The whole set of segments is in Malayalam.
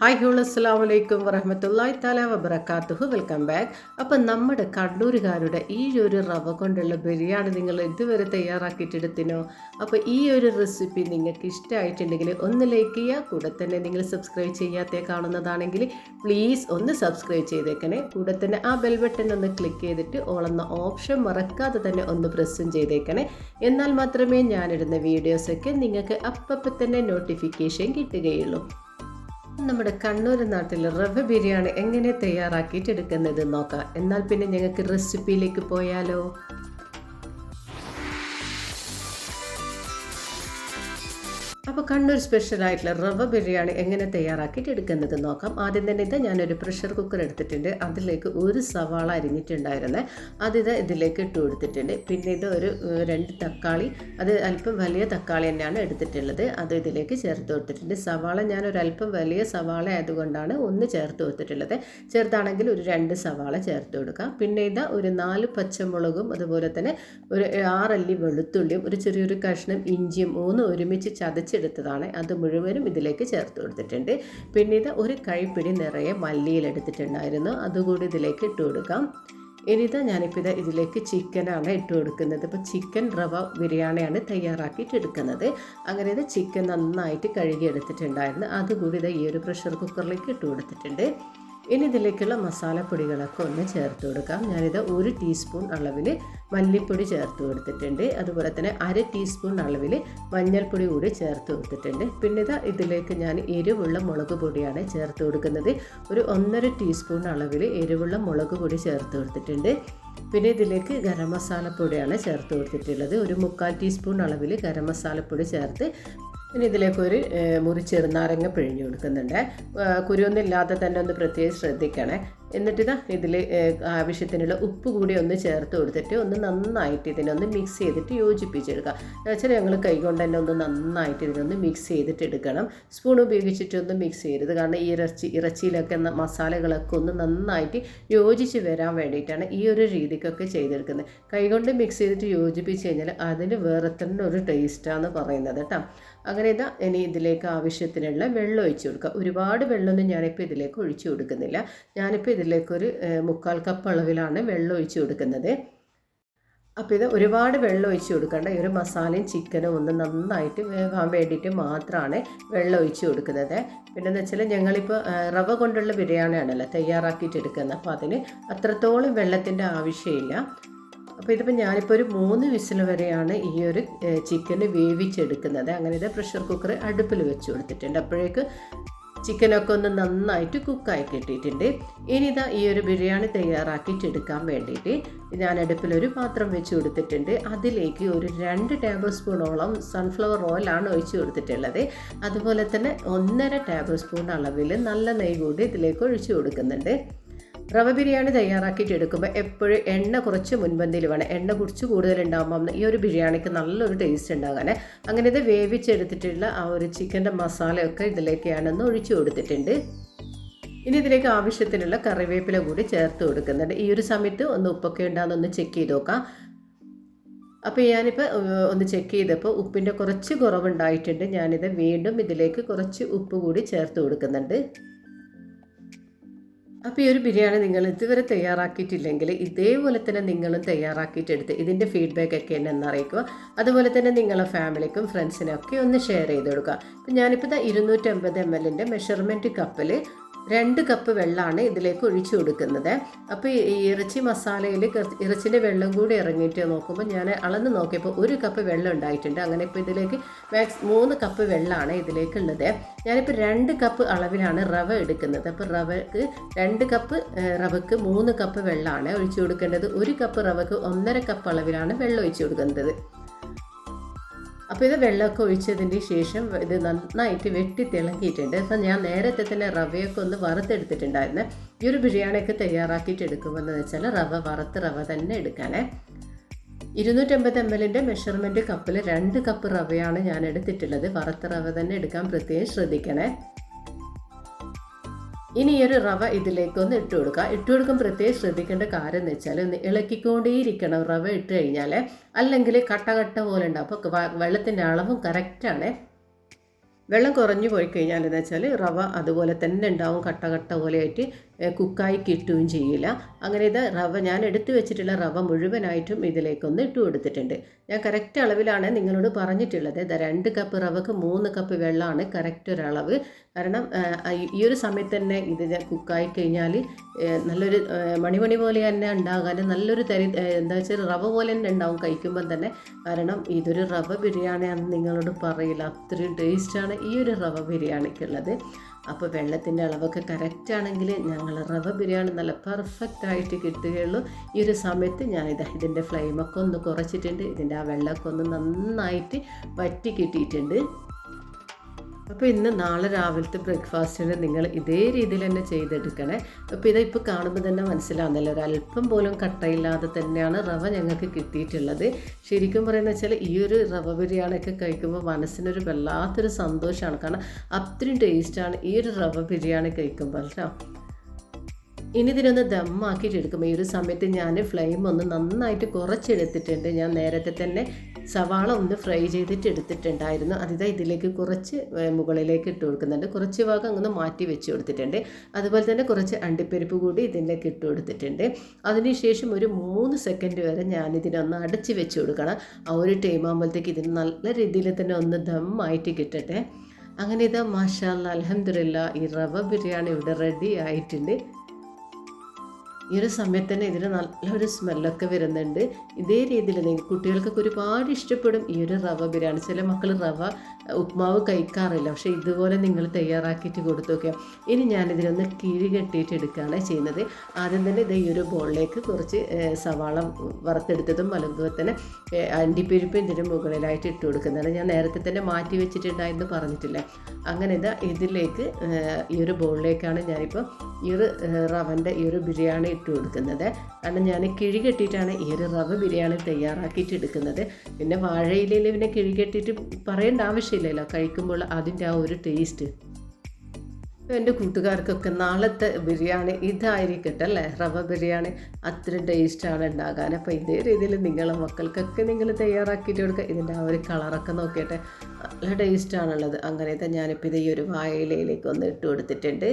ഹായ് ഹ്യൂൾ അസ്സാം വലൈക്കും വറഹമത്തല്ലായി താല വബർക്കാത്തുഹു വെൽക്കം ബാക്ക് അപ്പം നമ്മുടെ കണ്ണൂരുകാരുടെ ഈ ഒരു റവ കൊണ്ടുള്ള ബിരിയാണി നിങ്ങൾ ഇതുവരെ തയ്യാറാക്കിയിട്ടെടുത്തിനോ? അപ്പോൾ ഈ ഒരു റെസിപ്പി നിങ്ങൾക്ക് ഇഷ്ടമായിട്ടുണ്ടെങ്കിൽ ഒന്ന് ലൈക്ക് ചെയ്യുക കൂടെ തന്നെ നിങ്ങൾ സബ്സ്ക്രൈബ് ചെയ്യാത്ത കാണുന്നതാണെങ്കിൽ പ്ലീസ് ഒന്ന് സബ്സ്ക്രൈബ് ചെയ്തേക്കണേ. കൂടെ തന്നെ ആ ബെൽ ബട്ടൺ ഒന്ന് ക്ലിക്ക് ചെയ്തിട്ട് ഓളെന്ന ഓപ്ഷൻ മറക്കാതെ തന്നെ ഒന്ന് പ്രസ്സും ചെയ്തേക്കണേ. എന്നാൽ മാത്രമേ ഞാനിടുന്ന വീഡിയോസൊക്കെ നിങ്ങൾക്ക് അപ്പം തന്നെ നോട്ടിഫിക്കേഷൻ കിട്ടുകയുള്ളൂ. നമ്മുടെ കണ്ണൂർ നാട്ടിൽ റവ ബിരിയാണി എങ്ങനെ തയ്യാറാക്കിയിട്ട് എടുക്കുന്നത് നോക്കാം. എന്നാൽ പിന്നെ ഞങ്ങൾക്ക് റെസിപ്പിയിലേക്ക് പോയാലോ? അപ്പോൾ കണ്ണൂർ സ്പെഷ്യൽ ആയിട്ടുള്ള റവ ബിരിയാണി എങ്ങനെ തയ്യാറാക്കിയിട്ട് എടുക്കുന്നത് നോക്കാം. ആദ്യം തന്നെ ഇത് ഞാനൊരു പ്രഷർ കുക്കർ എടുത്തിട്ടുണ്ട്. അതിലേക്ക് ഒരു സവാള അരിഞ്ഞിട്ടുണ്ടായിരുന്നേ. അതിത് ഇതിലേക്ക് ഇട്ട് കൊടുത്തിട്ടുണ്ട്. പിന്നെ ഇത് ഒരു രണ്ട് തക്കാളി. അത് അല്പം വലിയ തക്കാളി തന്നെയാണ് എടുത്തിട്ടുള്ളത്. അത് ഇതിലേക്ക് ചേർത്ത് കൊടുത്തിട്ടുണ്ട്. സവാള ഞാൻ ഒരു അല്പം വലിയ സവാള ആയതുകൊണ്ടാണ് ഒന്ന് ചേർത്ത് കൊടുത്തിട്ടുള്ളത്. ചെറുതാണെങ്കിൽ ഒരു രണ്ട് സവാള ചേർത്ത് കൊടുക്കാം. പിന്നെ ഇത് ഒരു നാല് പച്ചമുളകും അതുപോലെ തന്നെ ഒരു ആറല്ലി വെളുത്തുള്ളിയും ഒരു ചെറിയൊരു കഷ്ണം ഇഞ്ചിയും മൂന്ന് ഒരുമിച്ച് ചതച്ചെടുത്തതാണ് അത് മുഴുവനും ഇതിലേക്ക് ചേർത്ത് കൊടുത്തിട്ടുണ്ട്. പിന്നെ ഇത് ഒരു കൈപ്പിടി നിറയെ മല്ലിയിൽ എടുത്തിട്ടുണ്ടായിരുന്നു അതുകൂടി ഇതിലേക്ക് ഇട്ട് കൊടുക്കാം. ഇനിതാ ഞാനിപ്പോൾ ഇത് ഇതിലേക്ക് ചിക്കനാണ് ഇട്ട് കൊടുക്കുന്നത്. ഇപ്പോൾ ചിക്കൻ റവ ബിരിയാണിയാണ് തയ്യാറാക്കിയിട്ട് എടുക്കുന്നത്. അങ്ങനെ ഇത് ചിക്കൻ നന്നായിട്ട് കഴുകി എടുത്തിട്ടുണ്ടായിരുന്നു അതുകൂടി ഇത് ഈ ഒരു പ്രഷർ കുക്കറിലേക്ക് ഇട്ട് കൊടുത്തിട്ടുണ്ട്. ഇനി ഇതിലേക്കുള്ള മസാലപ്പൊടികളൊക്കെ ഒന്ന് ചേർത്ത് കൊടുക്കാം. ഞാനിത് ഒരു ടീസ്പൂൺ അളവിൽ മല്ലിപ്പൊടി ചേർത്ത് കൊടുത്തിട്ടുണ്ട്. അതുപോലെ തന്നെ അര ടീസ്പൂൺ അളവിൽ മഞ്ഞൾപ്പൊടി കൂടി ചേർത്ത് കൊടുത്തിട്ടുണ്ട്. പിന്നെ ഇതാ ഇതിലേക്ക് ഞാൻ എരിവുള്ള മുളക് പൊടിയാണ് ചേർത്ത് കൊടുക്കുന്നത്. ഒരു ഒന്നര ടീസ്പൂൺ അളവിൽ എരിവുള്ള മുളക് പൊടി ചേർത്ത് കൊടുത്തിട്ടുണ്ട്. പിന്നെ ഇതിലേക്ക് ഗരം മസാലപ്പൊടിയാണ് ചേർത്ത് കൊടുത്തിട്ടുള്ളത്. ഒരു മുക്കാൽ ടീസ്പൂൺ അളവിൽ ഗരം മസാലപ്പൊടി ചേർത്ത് പിന്നെ ഇതിലേക്ക് ഒരു മുറി ചെറുനാരങ്ങ പിഴിഞ്ഞു കൊടുക്കുന്നുണ്ട്. കുരുവൊന്നും ഇല്ലാതെ തന്നെ ഒന്ന് പ്രത്യേകം ശ്രദ്ധിക്കണേ. എന്നിട്ടിതാ ഇതിൽ ആവശ്യത്തിനുള്ള ഉപ്പ് കൂടി ഒന്ന് ചേർത്ത് കൊടുത്തിട്ട് ഒന്ന് നന്നായിട്ട് ഇതിനൊന്ന് മിക്സ് ചെയ്തിട്ട് യോജിപ്പിച്ചെടുക്കുക. എന്നുവെച്ചാൽ ഞങ്ങൾ കൈകൊണ്ട് തന്നെ ഒന്ന് നന്നായിട്ട് ഇതിനൊന്ന് മിക്സ് ചെയ്തിട്ട് എടുക്കണം. സ്പൂൺ ഉപയോഗിച്ചിട്ടൊന്ന് മിക്സ് ചെയ്യരുത്. കാരണം ഈ ഇറച്ചി ഇറച്ചിയിലൊക്കെ മസാലകളൊക്കെ ഒന്ന് നന്നായിട്ട് യോജിച്ച് വരാൻ വേണ്ടിയിട്ടാണ് ഈ ഒരു രീതിക്കൊക്കെ ചെയ്തെടുക്കുന്നത്. കൈകൊണ്ട് മിക്സ് ചെയ്തിട്ട് യോജിപ്പിച്ച് കഴിഞ്ഞാൽ അതിന് വേറെ തന്നെ ഒരു ടേസ്റ്റാണ് പറയുന്നത് കേട്ടോ. അങ്ങനെ ഇതാ ഇനി ഇതിലേക്ക് ആവശ്യത്തിനുള്ള വെള്ളം ഒഴിച്ചു കൊടുക്കുക. ഒരുപാട് വെള്ളമൊന്നും ഞാനിപ്പോൾ ഇതിലേക്ക് ഒഴിച്ചു കൊടുക്കുന്നില്ല. ഞാനിപ്പോൾ ഇതിലേക്കൊരു മുക്കാൽ കപ്പ് അളവിലാണ് വെള്ളം ഒഴിച്ച് കൊടുക്കുന്നത്. അപ്പോൾ ഇത് ഒരുപാട് വെള്ളം ഒഴിച്ച് കൊടുക്കേണ്ട. ഈ ഒരു മസാലയും ചിക്കനും ഒന്ന് നന്നായിട്ട് വേവാൻ വേണ്ടിയിട്ട് മാത്രമാണ് വെള്ളം ഒഴിച്ച് കൊടുക്കുന്നത്. പിന്നെ എന്ന് വെച്ചാൽ ഞങ്ങളിപ്പോൾ റവ കൊണ്ടുള്ള ബിരിയാണിയാണല്ലോ തയ്യാറാക്കിയിട്ട് എടുക്കുന്നത് അപ്പോൾ അതിന് അത്രത്തോളം വെള്ളത്തിന്റെ ആവശ്യമില്ല. അപ്പോൾ ഇതിപ്പോൾ ഞാനിപ്പോൾ ഒരു മൂന്ന് വിസിൽ വരെയാണ് ഈ ഒരു ചിക്കന് വേവിച്ചെടുക്കുന്നത്. അങ്ങനെ ഇത് പ്രഷർ കുക്കർ അടുപ്പിൽ വെച്ച് കൊടുത്തിട്ടുണ്ട്. അപ്പോഴേക്ക് ചിക്കനൊക്കെ ഒന്ന് നന്നായിട്ട് കുക്കായി കിട്ടിയിട്ടുണ്ട്. ഇനി ഇതാ ഈ ഒരു ബിരിയാണി തയ്യാറാക്കിയിട്ട് എടുക്കാൻ വേണ്ടിയിട്ട് ഞാൻ അടുപ്പിൽ ഒരു പാത്രം വെച്ച് കൊടുത്തിട്ടുണ്ട്. അതിലേക്ക് ഒരു രണ്ട് ടേബിൾ സ്പൂണോളം സൺഫ്ലവർ ഓയിലാണ് ഒഴിച്ച് കൊടുത്തിട്ടുള്ളത്. അതുപോലെ തന്നെ ഒന്നര ടേബിൾ സ്പൂൺ അളവിൽ നല്ല നെയ്യ് കൂടി ഇതിലേക്ക് ഒഴിച്ച് കൊടുക്കുന്നുണ്ട്. റവ ബിരിയാണി തയ്യാറാക്കിയിട്ട് എടുക്കുമ്പോൾ എപ്പോഴും എണ്ണ കുറച്ച് മുൻപന്തിയിൽ വേണം എണ്ണ കുറച്ച് കൂടുതൽ ഉണ്ടാകുമ്പം ഈ ഒരു ബിരിയാണിക്ക് നല്ലൊരു ടേസ്റ്റ് ഉണ്ടാകാൻ അങ്ങനെ ഇത് വേവിച്ചെടുത്തിട്ടുള്ള ആ ഒരു ചിക്കന്റെ മസാലയൊക്കെ ഇതിലേക്കാണെന്ന് ഒഴിച്ചു കൊടുത്തിട്ടുണ്ട്. ഇനി ഇതിലേക്ക് ആവശ്യത്തിനുള്ള കറിവേപ്പില കൂടി ചേർത്ത് കൊടുക്കുന്നുണ്ട്. ഈ ഒരു സമയത്ത് ഒന്ന് ഉപ്പൊക്കെ ഉണ്ടാകുന്നൊന്ന് ചെക്ക് ചെയ്ത് നോക്കാം. അപ്പോൾ ഞാനിപ്പോൾ ഒന്ന് ചെക്ക് ചെയ്തപ്പോൾ ഉപ്പിന്റെ കുറച്ച് കുറവുണ്ടായിട്ടുണ്ട്. ഞാനിത് വീണ്ടും ഇതിലേക്ക് കുറച്ച് ഉപ്പ് കൂടി ചേർത്ത് കൊടുക്കുന്നുണ്ട്. അപ്പോൾ ഈ ഒരു ബിരിയാണി നിങ്ങൾ ഇതുവരെ തയ്യാറാക്കിയിട്ടില്ലെങ്കിൽ ഇതേപോലെ തന്നെ നിങ്ങളും തയ്യാറാക്കിയിട്ടെടുത്ത് ഇതിന്റെ ഫീഡ്ബാക്ക് ഒക്കെ എന്നെ അറിയിക്കുക. അതുപോലെ തന്നെ നിങ്ങളെ ഫാമിലിക്കും ഫ്രണ്ട്സിനൊക്കെ ഒന്ന് ഷെയർ ചെയ്ത് കൊടുക്കുക. അപ്പം ഞാനിപ്പോൾ ഇരുന്നൂറ്റമ്പത് എം എല്ലിന്റെ മെഷർമെന്റ് കപ്പിൽ രണ്ട് കപ്പ് വെള്ളമാണ് ഇതിലേക്ക് ഒഴിച്ചു കൊടുക്കുന്നത്. അപ്പോൾ ഈ ഇറച്ചി മസാലയിൽ ഇറച്ചിന്റെ വെള്ളം കൂടി ഇറങ്ങിയിട്ട് നോക്കുമ്പോൾ ഞാൻ അളന്ന് നോക്കിയപ്പോൾ ഒരു കപ്പ് വെള്ളം ഉണ്ടായിട്ടുണ്ട്. അങ്ങനെ ഇപ്പോൾ ഇതിലേക്ക് മാക്സ് മൂന്ന് കപ്പ് വെള്ളമാണ് ഇതിലേക്കുള്ളത്. ഞാനിപ്പോൾ രണ്ട് കപ്പ് അളവിലാണ് റവ എടുക്കുന്നത്. അപ്പോൾ റവക്ക് രണ്ട് കപ്പ് റവക്ക് മൂന്ന് കപ്പ് വെള്ളമാണ് ഒഴിച്ചു കൊടുക്കേണ്ടത്. ഒരു കപ്പ് റവക്ക് ഒന്നര കപ്പ് അളവിലാണ് വെള്ളം ഒഴിച്ചു കൊടുക്കുന്നത് അപ്പോൾ ഇത് വെള്ളമൊക്കെ ഒഴിച്ചതിന് ശേഷം ഇത് നന്നായിട്ട് വെട്ടി തിളങ്ങിയിട്ടുണ്ട്. അപ്പം ഞാൻ നേരത്തെ തന്നെ റവയൊക്കെ ഒന്ന് വറുത്തെടുത്തിട്ടുണ്ടായിരുന്നു. ഈ ഒരു ബിരിയാണിയൊക്കെ തയ്യാറാക്കിയിട്ട് എടുക്കുമെന്ന് വെച്ചാൽ റവ വറുത്ത് റവ തന്നെ എടുക്കാനേ. ഇരുന്നൂറ്റമ്പത് എം എല്ലിന്റെ മെഷർമെന്റ് കപ്പിൽ രണ്ട് കപ്പ് റവയാണ് ഞാൻ എടുത്തിട്ടുള്ളത്. വറുത്ത റവ തന്നെ എടുക്കാൻ പ്രത്യേകം ശ്രദ്ധിക്കണേ. ഇനി ഈ ഒരു റവ ഇതിലേക്ക് ഒന്ന് ഇട്ട് കൊടുക്കുക. ഇട്ട് കൊടുക്കുമ്പോൾ പ്രത്യേകം ശ്രദ്ധിക്കേണ്ട കാര്യം എന്ന് വെച്ചാൽ ഒന്ന് ഇളക്കിക്കൊണ്ടേയിരിക്കണം റവ ഇട്ട് കഴിഞ്ഞാൽ അല്ലെങ്കിൽ കട്ട കട്ട പോലെ ഉണ്ടാവും. അപ്പോൾ വെള്ളത്തിന്റെ അളവും കറക്റ്റാണ് വെള്ളം കുറഞ്ഞു പോയി കഴിഞ്ഞാൽ എന്ന് വെച്ചാൽ റവ അതുപോലെ തന്നെ ഉണ്ടാവും. കട്ട കട്ട പോലെയായിട്ട് കുക്കായി കിട്ടുകയും ചെയ്യില്ല. അങ്ങനെ ഇത് റവ ഞാൻ എടുത്തു വെച്ചിട്ടുള്ള റവ മുഴുവനായിട്ടും ഇതിലേക്കൊന്ന് ഇട്ട് കൊടുത്തിട്ടുണ്ട്. ഞാൻ കറക്റ്റ് അളവിലാണ് നിങ്ങളോട് പറഞ്ഞിട്ടുള്ളത്. ഇതാ രണ്ട് കപ്പ് റവക്ക് മൂന്ന് കപ്പ് വെള്ളമാണ് കറക്റ്റ് ഒരളവ്. കാരണം ഈ ഒരു സമയത്ത് തന്നെ ഇത് കുക്കായി കഴിഞ്ഞാൽ നല്ലൊരു മണിമണി പോലെ തന്നെ ഉണ്ടാകാൻ നല്ലൊരു തരി എന്താ വെച്ചാൽ റവ പോലെ തന്നെ ഉണ്ടാവും കഴിക്കുമ്പം തന്നെ. കാരണം ഇതൊരു റവ ബിരിയാണിയാണെന്ന് നിങ്ങളോട് പറയില്ല. അത്രയും ടേസ്റ്റാണ് ഈ ഒരു റവ ബിരിയാണിക്കുള്ളത്. അപ്പോൾ വെള്ളത്തിന്റെ അളവൊക്കെ കറക്റ്റ് ആണെങ്കിൽ ഞങ്ങൾ റവ ബിരിയാണി നല്ല പെർഫെക്റ്റ് ആയിട്ട് കിട്ടുകയുള്ളൂ. ഈ ഒരു സമയത്ത് ഞാനിത് ഇതിന്റെ ഫ്ലെയിമൊക്കെ ഒന്ന് കുറച്ചിട്ടുണ്ട്. ഇതിന്റെ ആ വെള്ളമൊക്കെ ഒന്ന് നന്നായിട്ട് വറ്റി കിട്ടിയിട്ടുണ്ട്. അപ്പോൾ ഇന്ന് നാളെ രാവിലത്തെ ബ്രേക്ക്ഫാസ്റ്റിന് നിങ്ങൾ ഇതേ രീതിയിൽ തന്നെ ചെയ്തെടുക്കണേ. അപ്പോൾ ഇത് ഇപ്പോൾ കാണുമ്പോൾ തന്നെ മനസ്സിലാവുന്നില്ല? അല്പം പോലും കട്ടയില്ലാതെ തന്നെയാണ് റവ ഞങ്ങൾക്ക് കിട്ടിയിട്ടുള്ളത്. ശരിക്കും പറയുന്നത് വെച്ചാൽ ഈ ഒരു റവ ബിരിയാണിയൊക്കെ കഴിക്കുമ്പോൾ മനസ്സിനൊരു വല്ലാത്തൊരു സന്തോഷമാണ്. കാരണം അത്രയും ടേസ്റ്റാണ് ഈ ഒരു റവ ബിരിയാണി കഴിക്കുമ്പോൾ കേട്ടോ. ഇനി ഇതിനൊന്ന് ദമ്മാക്കിയിട്ട് എടുക്കുമ്പോൾ ഈ ഒരു സമയത്ത് ഞാൻ ഫ്ലെയിം ഒന്ന് നന്നായിട്ട് കുറച്ചെടുത്തിട്ടുണ്ട്. ഞാൻ നേരത്തെ തന്നെ സവാള ഒന്ന് ഫ്രൈ ചെയ്തിട്ട് എടുത്തിട്ടുണ്ടായിരുന്നു. അതിതാ ഇതിലേക്ക് കുറച്ച് മുകളിലേക്ക് ഇട്ട് കൊടുക്കുന്നുണ്ട്. കുറച്ച് ഭാഗം അങ്ങനെ മാറ്റി വെച്ച് കൊടുത്തിട്ടുണ്ട്. അതുപോലെ തന്നെ കുറച്ച് അണ്ടിപ്പരിപ്പ് കൂടി ഇതിലേക്ക് ഇട്ട് കൊടുത്തിട്ടുണ്ട്. അതിനുശേഷം ഒരു മൂന്ന് സെക്കൻഡ് വരെ ഞാനിതിനൊന്ന് അടച്ച് വെച്ച് കൊടുക്കണം. ആ ഒരു ടൈം ആകുമ്പോഴത്തേക്ക് ഇതിന് നല്ല രീതിയിൽ തന്നെ ഒന്ന് ദമ്മായിട്ട് കിട്ടട്ടെ. അങ്ങനെ ഇതാ മാഷാല്ല അലഹമില്ല ഈ റവ ബിരിയാണി ഇവിടെ റെഡി ആയിട്ടുണ്ട്. ഈ ഒരു സമയത്ത് തന്നെ ഇതിന് നല്ലൊരു സ്മെല്ലൊക്കെ വരുന്നുണ്ട്. ഇതേ രീതിയിൽ നിങ്ങൾ കുട്ടികൾക്കൊക്കെ ഒരുപാട് ഇഷ്ടപ്പെടും ഈ ഒരു റവ ബിരിയാണി. ചില മക്കൾ റവ ഉപ്മാവ് കഴിക്കാറില്ല. പക്ഷേ ഇതുപോലെ നിങ്ങൾ തയ്യാറാക്കിയിട്ട് കൊടുത്തു നോക്കാം ഇനി ഞാനിതിനൊന്ന് കിഴി കെട്ടിയിട്ട് എടുക്കുകയാണ് ചെയ്യുന്നത്. ആദ്യം തന്നെ ഇത് ഈ ഒരു ബോളിലേക്ക് കുറച്ച് സവാള വറുത്തെടുത്തതും അതുപോലെ തന്നെ അണ്ടിപ്പരിപ്പ് ഇതിന് മുകളിലായിട്ട് ഇട്ട് കൊടുക്കുന്നതാണ്. ഞാൻ നേരത്തെ തന്നെ മാറ്റി വെച്ചിട്ടുണ്ടായെന്ന് പറഞ്ഞിട്ടില്ല. അങ്ങനെ ഇതാ ഇതിലേക്ക് ഈ ഒരു ബോളിലേക്കാണ് ഞാനിപ്പോൾ ഈ ഒരു റവന്റെ ഈ ഒരു ബിരിയാണി ഇട്ട് കൊടുക്കുന്നത്. കാരണം ഞാൻ കിഴി കെട്ടിയിട്ടാണ് ഈ ഒരു റവ ബിരിയാണി തയ്യാറാക്കിയിട്ട് എടുക്കുന്നത്. പിന്നെ വാഴയിലയിൽ പിന്നെ കിഴി കെട്ടിയിട്ട് പറയേണ്ട ആവശ്യമില്ലല്ലോ കഴിക്കുമ്പോൾ അതിന്റെ ആ ഒരു ടേസ്റ്റ് എന്റെ കൂട്ടുകാർക്കൊക്കെ നാളത്തെ ബിരിയാണി ഇതായിരിക്കട്ടെ അല്ലേ? റവ ബിരിയാണി അത്ര ടേസ്റ്റാണ് ഉണ്ടാകാൻ. അപ്പോൾ ഇതേ രീതിയിൽ നിങ്ങളെ മക്കൾക്കൊക്കെ നിങ്ങൾ തയ്യാറാക്കിയിട്ട് കൊടുക്കുക. ഇതിന്റെ ആ ഒരു കളറൊക്കെ നോക്കിയിട്ട് നല്ല ടേസ്റ്റാണുള്ളത് അങ്ങനത്തെ ഞാനിപ്പോൾ ഇത് ഈ ഒരു വാഴയിലയിലേക്ക് ഒന്ന് ഇട്ട് കൊടുത്തിട്ടുണ്ട്.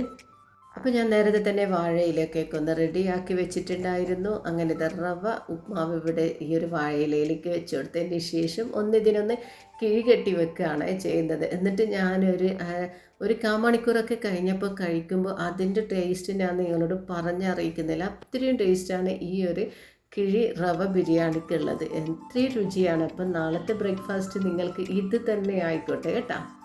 അപ്പോൾ ഞാൻ നേരത്തെ തന്നെ വാഴയിലൊക്കെ ഒന്ന് റെഡിയാക്കി വെച്ചിട്ടുണ്ടായിരുന്നു. അങ്ങനെ റവ ഉപ്മാവ് ഇവിടെ ഈ ഒരു വാഴയിലയിലേക്ക് വെച്ച് കൊടുത്തതിന് ശേഷം ഒന്ന് ഇതിനൊന്ന് കിഴി വെക്കുകയാണ് ചെയ്യുന്നത്. എന്നിട്ട് ഞാനൊരു ഒരു ഒരു കാമണിക്കൂറൊക്കെ കഴിഞ്ഞപ്പോൾ കഴിക്കുമ്പോൾ അതിന്റെ ടേസ്റ്റ് ഞാൻ നിങ്ങളോട് പറഞ്ഞറിയിക്കുന്നില്ല. അത്രയും ടേസ്റ്റാണ് ഈ ഒരു കിഴി റവ ബിരിയാണിക്കുള്ളത്. എത്രയും രുചിയാണ്. അപ്പം നാളത്തെ ബ്രേക്ക്ഫാസ്റ്റ് നിങ്ങൾക്ക് ഇത് തന്നെ ആയിക്കോട്ടെ കേട്ടോ.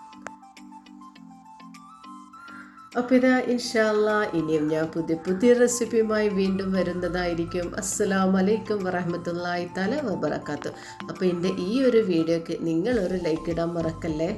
അപ്പോൾ ഇതാ ഇൻഷാല്ല ഇനിയും ഞാൻ പുതിയ പുതിയ റെസിപ്പിയുമായി വീണ്ടും വരുന്നതായിരിക്കും. അസ്സലാം വലൈക്കും വറഹമത്തല്ലായി തല വബറക്കാത്തു അപ്പോൾ എന്റെ ഈ ഒരു വീഡിയോക്ക് നിങ്ങളൊരു ലൈക്ക് ഇടാൻ മറക്കല്ലേ?